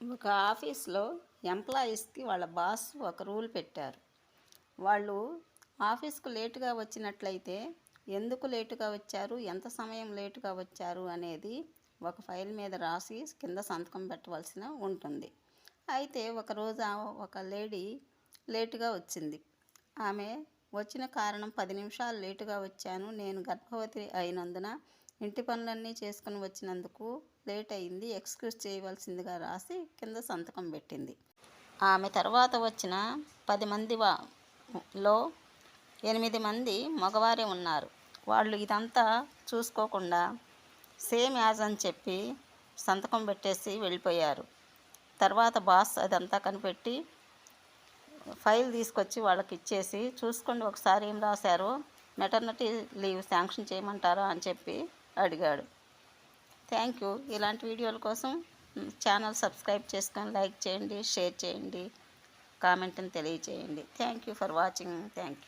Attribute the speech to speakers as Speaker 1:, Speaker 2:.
Speaker 1: ఒక ఆఫీస్లో ఎంప్లాయీస్కి వాళ్ళ బాస్ ఒక రూల్ పెట్టారు. వాళ్ళు ఆఫీస్కు లేటుగా వచ్చినట్లయితే ఎందుకు లేటుగా వచ్చారు? ఎంత సమయం లేటుగా వచ్చారు? అనేది ఒక ఫైల్ మీద రాసి కింద సంతకం పెట్టవలసిన ఉంటుంది. అయితే ఒకరోజు ఒక లేడీ లేటుగా వచ్చింది. ఆమె వచ్చిన కారణం పది నిమిషాలు లేటుగా వచ్చాను. నేను గర్భవతి అయినందున ఇంటి పనులన్నీ చేసుకుని వచ్చినందుకు లేట్ అయింది ఎక్స్క్యూజ్ చేయవలసిందిగా రాసి కింద సంతకం పెట్టింది. ఆమె తర్వాత వచ్చిన పది మంది లో ఎనిమిది మంది మగవారే ఉన్నారు. వాళ్ళు ఇదంతా చూసుకోకుండా సేమ్ యాజ్ అని చెప్పి సంతకం పెట్టేసి వెళ్ళిపోయారు. తర్వాత బాస్ అదంతా కనిపెట్టి ఫైల్ తీసుకొచ్చి వాళ్ళకి ఇచ్చేసి చూసుకోండి ఒకసారి ఏం రాశారో మెటర్నిటీ లీవ్ శాంక్షన్ చేయమంటారా అని చెప్పి అడిగాడు. Thank you. ఇలాంటి వీడియోల కోసం ఛానల్ సబ్స్క్రైబ్ చేసుకొని లైక్ చేయండి షేర్ చేయండి కామెంట్ని తెలియచేయండి thank you for watching. Thank you.